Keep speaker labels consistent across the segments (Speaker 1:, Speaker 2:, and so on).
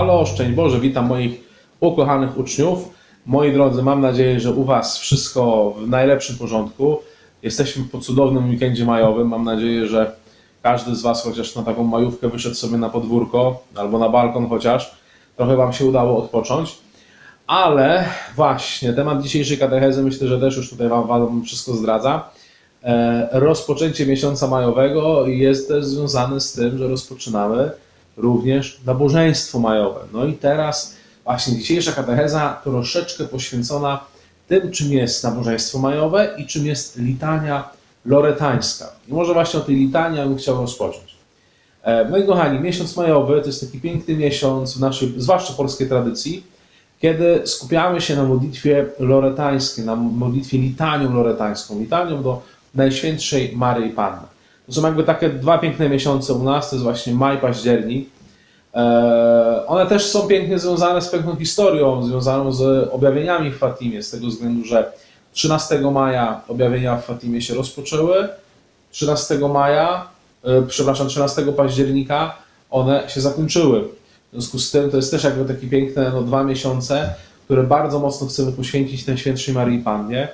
Speaker 1: Halo, szczęść Boże, witam moich ukochanych uczniów. Moi drodzy, mam nadzieję, że u Was wszystko w najlepszym porządku. Jesteśmy po cudownym weekendzie majowym. Mam nadzieję, że każdy z Was chociaż na taką majówkę wyszedł sobie na podwórko albo na balkon chociaż. Trochę Wam się udało odpocząć. Ale właśnie temat dzisiejszej katechezy myślę, że też już tutaj Wam, wam wszystko zdradza. E, rozpoczęcie miesiąca majowego jest też związane z tym, że rozpoczynamy również nabożeństwo majowe. No i teraz właśnie dzisiejsza katecheza troszeczkę poświęcona tym, czym jest nabożeństwo majowe i czym jest litania loretańska. I może właśnie o tej litanii bym chciał rozpocząć. E, Moi kochani, miesiąc majowy to jest taki piękny miesiąc w naszej, zwłaszcza polskiej tradycji, kiedy skupiamy się na modlitwie loretańskiej, na modlitwie litanią loretańską, litanią do Najświętszej Maryi Panny. To są jakby takie dwa piękne miesiące u nas, to jest właśnie maj, październik. Eee, One też są pięknie związane z piękną historią, związaną z objawieniami w Fatimie, z tego względu, że 13 maja objawienia w Fatimie się rozpoczęły, 13 maja, e, przepraszam, 13 października one się zakończyły. W związku z tym to jest też jakby takie piękne no, dwa miesiące, które bardzo mocno chcemy poświęcić Najświętszej Maryi Pannie.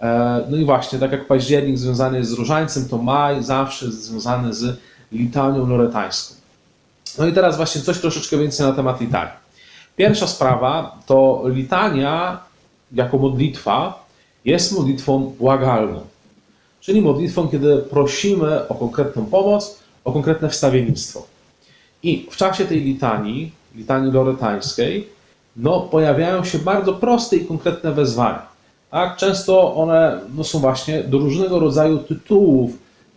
Speaker 1: E, No i właśnie, tak jak październik związany jest z różańcem, to maj zawsze jest związany z litanią loretańską. No i teraz właśnie coś troszeczkę więcej na temat litanii. Pierwsza sprawa to litania jako modlitwa jest modlitwą błagalną. Czyli modlitwą, kiedy prosimy o konkretną pomoc, o konkretne wstawiennictwo. I w czasie tej litanii, litanii loretańskiej, no, pojawiają się bardzo proste i konkretne wezwania. Tak? Często one no, są właśnie do różnego rodzaju tytułów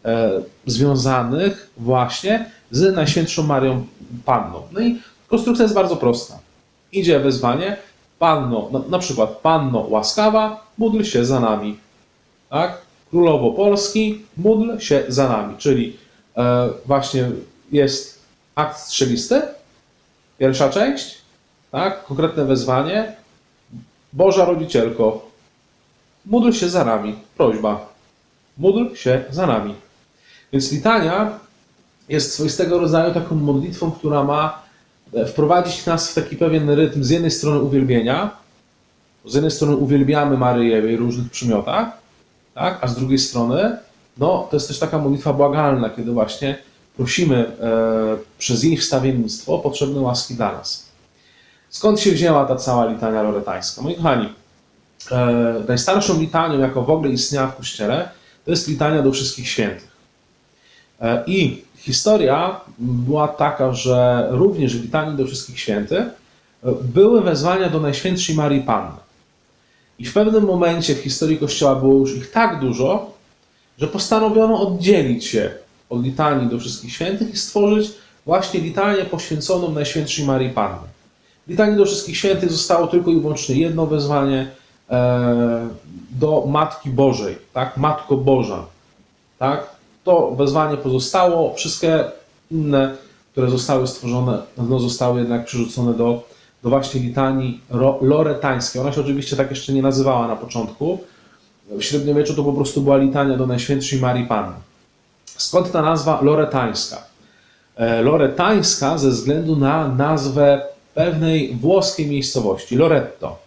Speaker 1: e, związanych właśnie z Najświętszą Marią Panną. No i konstrukcja jest bardzo prosta. Idzie wezwanie, Panno, na, na przykład Panno łaskawa, módl się za nami. Tak? Królowo Polski, módl się za nami. Czyli e, właśnie jest akt strzelisty, pierwsza część, tak? konkretne wezwanie. Boża Rodzicielko, módl się za nami. Prośba. Módl się za nami. Więc litania jest swoistego rodzaju taką modlitwą, która ma e, wprowadzić nas w taki pewien rytm z jednej strony uwielbienia, z jednej strony uwielbiamy Maryję w jej różnych przymiotach, tak? a z drugiej strony no, to jest też taka modlitwa błagalna, kiedy właśnie prosimy e, przez jej wstawiennictwo potrzebne łaski dla nas. Skąd się wzięła ta cała litania loretańska? Moi kochani, e, najstarszą litanią, jaką w ogóle istniała w Kościele, to jest litania do wszystkich świętych. E, I historia była taka, że również w litanii do wszystkich świętych e, były wezwania do Najświętszej Marii Panny. I w pewnym momencie w historii Kościoła było już ich tak dużo, że postanowiono oddzielić się od litanii do wszystkich świętych i stworzyć właśnie litanię poświęconą Najświętszej Marii Panny. Litanii do wszystkich świętych zostało tylko i wyłącznie jedno wezwanie do Matki Bożej, tak? Matko Boża, tak? To wezwanie pozostało, wszystkie inne, które zostały stworzone, no zostały jednak przerzucone do, do właśnie litanii loretańskiej. Ona się oczywiście tak jeszcze nie nazywała na początku. W średniowieczu to po prostu była litania do Najświętszej Marii Panny. Skąd ta nazwa loretańska? E, Loretańska ze względu na nazwę pewnej włoskiej miejscowości, Loretto.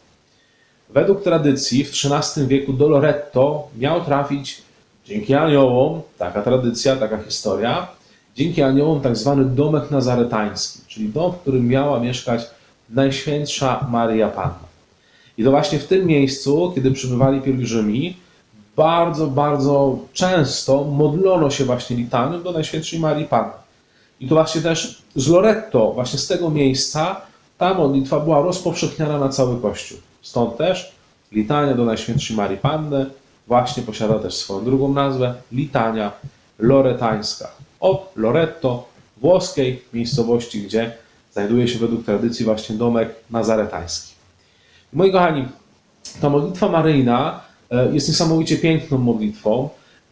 Speaker 1: Według tradycji w XIII wieku do Loretto miał trafić dzięki aniołom, taka tradycja, taka historia, dzięki aniołom tak zwany domek nazaretański, czyli dom, w którym miała mieszkać Najświętsza Maria Panna. I to właśnie w tym miejscu, kiedy przybywali pielgrzymi, bardzo, bardzo często modlono się właśnie litanią do Najświętszej Marii Panny. I to właśnie też z Loretto, właśnie z tego miejsca, ta modlitwa była rozpowszechniana na cały Kościół. Stąd też litania do Najświętszej Marii Panny właśnie posiada też swoją drugą nazwę, litania loretańska. Od Loretto, włoskiej miejscowości, gdzie znajduje się według tradycji właśnie domek nazaretański. Moi kochani, ta modlitwa maryjna e, jest niesamowicie piękną modlitwą,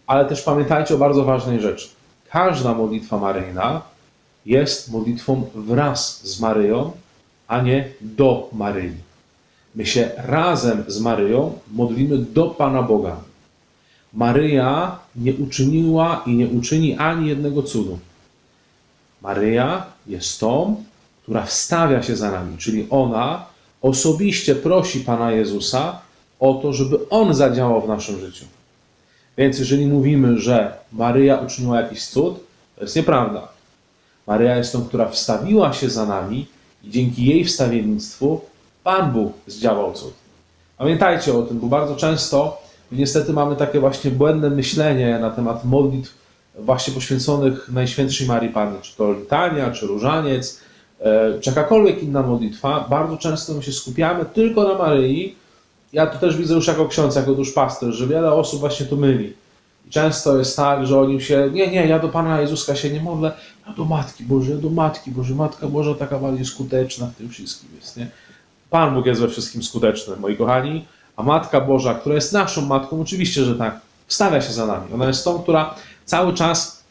Speaker 1: ale też pamiętajcie o bardzo ważnej rzeczy. Każda modlitwa maryjna jest modlitwą wraz z Maryją, a nie do Maryi. My się razem z Maryją modlimy do Pana Boga. Maryja nie uczyniła i nie uczyni ani jednego cudu. Maryja jest tą, która wstawia się za nami, czyli ona osobiście prosi Pana Jezusa o to, żeby On zadziałał w naszym życiu. Więc jeżeli mówimy, że Maryja uczyniła jakiś cud, to jest nieprawda. Maryja jest tą, która wstawiła się za nami i dzięki jej wstawiennictwu Pan Bóg zdziałał cud. Pamiętajcie o tym, bo bardzo często niestety mamy takie właśnie błędne myślenie na temat modlitw właśnie poświęconych Najświętszej Marii Panny, czy to litania, czy różaniec, e, czy jakakolwiek inna modlitwa. Bardzo często my się skupiamy tylko na Maryi. Ja to też widzę już jako ksiądz, jako duszpasterz, że wiele osób właśnie to myli. I często jest tak, że oni się, nie, nie, ja do Pana Jezuska się nie modlę, ja do Matki Bożej, ja do Matki Bożej, Matka Boża taka bardziej skuteczna w tym wszystkim jest, nie? Pan Bóg jest we wszystkim skuteczny, moi kochani, a Matka Boża, która jest naszą Matką, oczywiście, że tak, wstawia się za nami. Ona jest tą, która cały czas,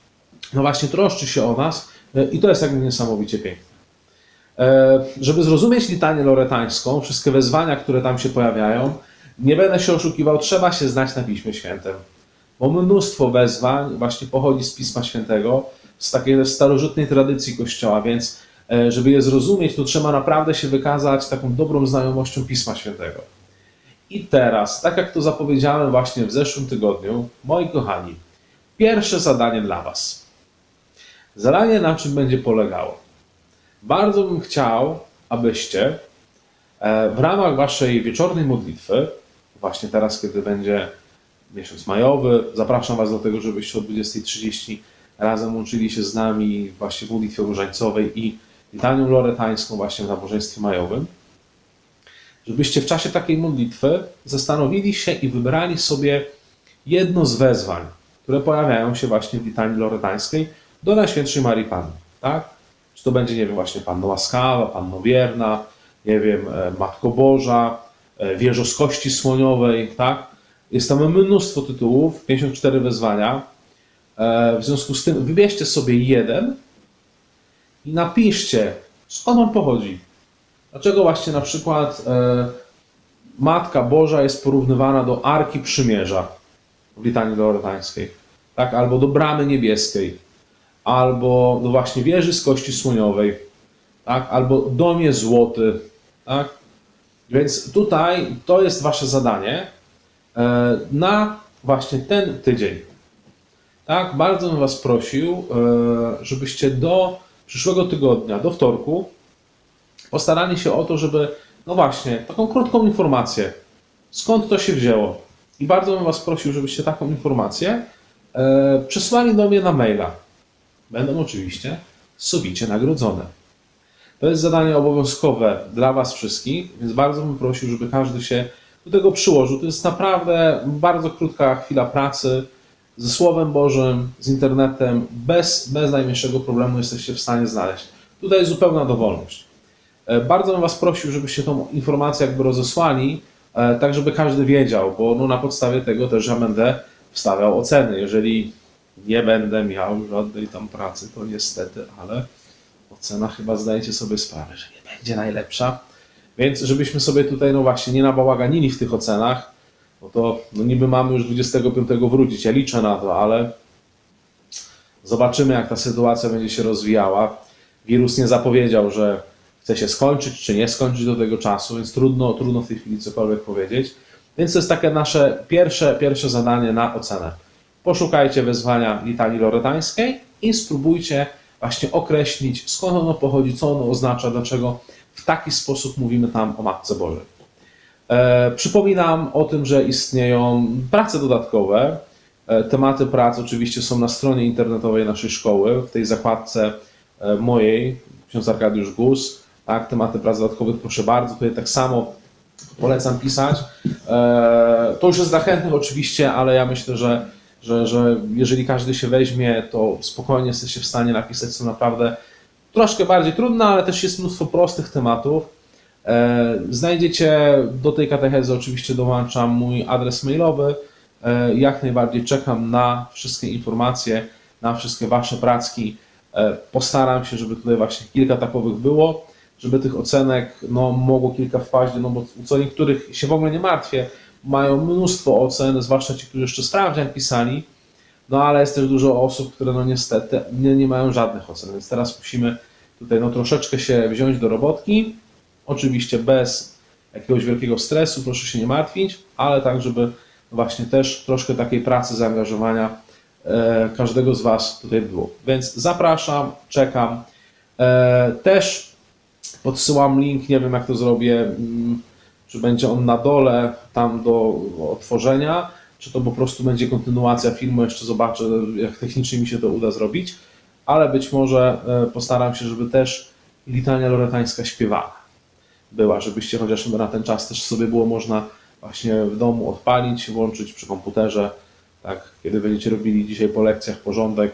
Speaker 1: no właśnie, troszczy się o nas e, i to jest jakby niesamowicie piękne. E, Żeby zrozumieć litanię loretańską, wszystkie wezwania, które tam się pojawiają, nie będę się oszukiwał, trzeba się znać na Piśmie Świętym. Bo mnóstwo wezwań właśnie pochodzi z Pisma Świętego, z takiej starożytnej tradycji Kościoła, więc żeby je zrozumieć, to trzeba naprawdę się wykazać taką dobrą znajomością Pisma Świętego. I teraz, tak jak to zapowiedziałem właśnie w zeszłym tygodniu, moi kochani, pierwsze zadanie dla Was. Zadanie na czym będzie polegało? Bardzo bym chciał, abyście e, w ramach Waszej wieczornej modlitwy, właśnie teraz, kiedy będzie miesiąc majowy, zapraszam Was do tego, żebyście o 20.30 razem łączyli się z nami właśnie w modlitwie różańcowej i litanią loretańską właśnie w nabożeństwie majowym żebyście w czasie takiej modlitwy zastanowili się i wybrali sobie jedno z wezwań, które pojawiają się właśnie w litanii loretańskiej do Najświętszej Marii Panny. Tak? Czy to będzie, nie wiem, właśnie Panno Łaskawa, Panno Wierna, nie wiem, e, Matko Boża, e, Wieżo z Kości Słoniowej, tak? Jest tam mnóstwo tytułów, 54 wezwania. E, W związku z tym wybierzcie sobie jeden napiszcie, skąd on pochodzi. Dlaczego właśnie na przykład e, Matka Boża jest porównywana do Arki Przymierza w litanii loretańskiej, tak? albo do Bramy Niebieskiej, albo do właśnie wieży z kości słoniowej, tak? albo domie złoty. Tak? Więc tutaj to jest wasze zadanie e, na właśnie ten tydzień. Tak, bardzo bym was prosił, e, żebyście do przyszłego tygodnia, do wtorku, postarali się o to, żeby, no właśnie, taką krótką informację, skąd to się wzięło. I bardzo bym Was prosił, żebyście taką informację e, przesłali do mnie na maila. Będą oczywiście sowicie nagrodzone. To jest zadanie obowiązkowe dla Was wszystkich, więc bardzo bym prosił, żeby każdy się do tego przyłożył. To jest naprawdę bardzo krótka chwila pracy ze Słowem Bożym, z internetem, bez, bez najmniejszego problemu jesteście w stanie znaleźć. Tutaj jest zupełna dowolność. E, Bardzo bym Was prosił, żebyście tą informację jakby rozesłali, e, tak żeby każdy wiedział, bo no na podstawie tego też ja będę wstawiał oceny. Jeżeli nie będę miał żadnej tam pracy, to niestety, ale ocena chyba zdajecie sobie sprawę, że nie będzie najlepsza. Więc żebyśmy sobie tutaj, no właśnie, nie nabałaganili w tych ocenach, bo to no niby mamy już 25 wrócić, ja liczę na to, ale zobaczymy jak ta sytuacja będzie się rozwijała. Wirus nie zapowiedział, że chce się skończyć, czy nie skończyć do tego czasu, więc trudno, trudno w tej chwili cokolwiek powiedzieć. Więc to jest takie nasze pierwsze, pierwsze zadanie na ocenę. Poszukajcie wezwania litanii loretańskiej i spróbujcie właśnie określić, skąd ono pochodzi, co ono oznacza, dlaczego w taki sposób mówimy tam o Matce Bożej. E, przypominam o tym, że istnieją prace dodatkowe. E, tematy prac oczywiście są na stronie internetowej naszej szkoły, w tej zakładce e, mojej, ksiądz Arkadiusz Gus. Tak, tematy prac dodatkowych, proszę bardzo. Tutaj tak samo polecam pisać. To już jest dla chętnych oczywiście, ale ja myślę, że, że, że jeżeli każdy się weźmie, to spokojnie jesteście w stanie napisać. Są naprawdę troszkę bardziej trudne, ale też jest mnóstwo prostych tematów. E, Znajdziecie do tej katechezy, oczywiście dołączam mój adres mailowy. E, Jak najbardziej czekam na wszystkie informacje, na wszystkie Wasze pracki. E, Postaram się, żeby tutaj właśnie kilka takowych było, żeby tych ocenek no, mogło kilka wpaść, no bo co niektórych się w ogóle nie martwię, mają mnóstwo ocen, zwłaszcza ci, którzy jeszcze sprawdzian pisali, no ale jest też dużo osób, które no niestety nie, nie mają żadnych ocen, więc teraz musimy tutaj no, troszeczkę się wziąć do robotki. Oczywiście bez jakiegoś wielkiego stresu, proszę się nie martwić, ale tak, żeby właśnie też troszkę takiej pracy, zaangażowania e, każdego z Was tutaj było. Więc zapraszam, czekam. E, też podsyłam link, nie wiem jak to zrobię, mm, czy będzie on na dole tam do otworzenia, czy to po prostu będzie kontynuacja filmu, jeszcze zobaczę jak technicznie mi się to uda zrobić, ale być może e, postaram się, żeby też litania loretańska śpiewana była, żebyście chociaż na ten czas też sobie było można właśnie w domu odpalić, włączyć przy komputerze, tak, kiedy będziecie robili dzisiaj po lekcjach porządek,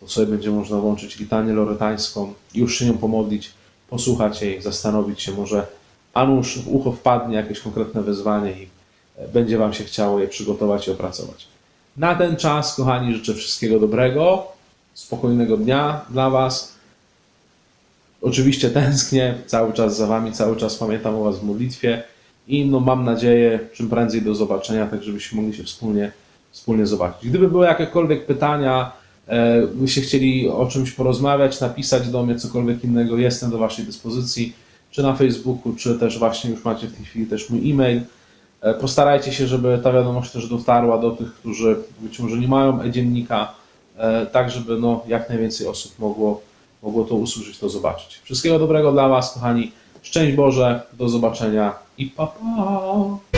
Speaker 1: to sobie będzie można włączyć litanię loretańską, już się nią pomodlić, posłuchać jej, zastanowić się może, a nuż w ucho wpadnie jakieś konkretne wyzwanie i e, będzie Wam się chciało je przygotować i opracować. Na ten czas, kochani, życzę wszystkiego dobrego, spokojnego dnia dla Was. Oczywiście tęsknię cały czas za Wami, cały czas pamiętam o Was w modlitwie i no mam nadzieję, czym prędzej do zobaczenia, tak żebyśmy mogli się wspólnie, wspólnie zobaczyć. Gdyby były jakiekolwiek pytania, e, byście chcieli o czymś porozmawiać, napisać do mnie cokolwiek innego, jestem do Waszej dyspozycji, czy na Facebooku, czy też właśnie już macie w tej chwili też mój e-mail. E, Postarajcie się, żeby ta wiadomość też dotarła do tych, którzy być może nie mają e-dziennika, e, tak żeby no, jak najwięcej osób mogło, mogło to usłyszeć, to zobaczyć. Wszystkiego dobrego dla Was, kochani. Szczęść Boże, do zobaczenia i pa pa!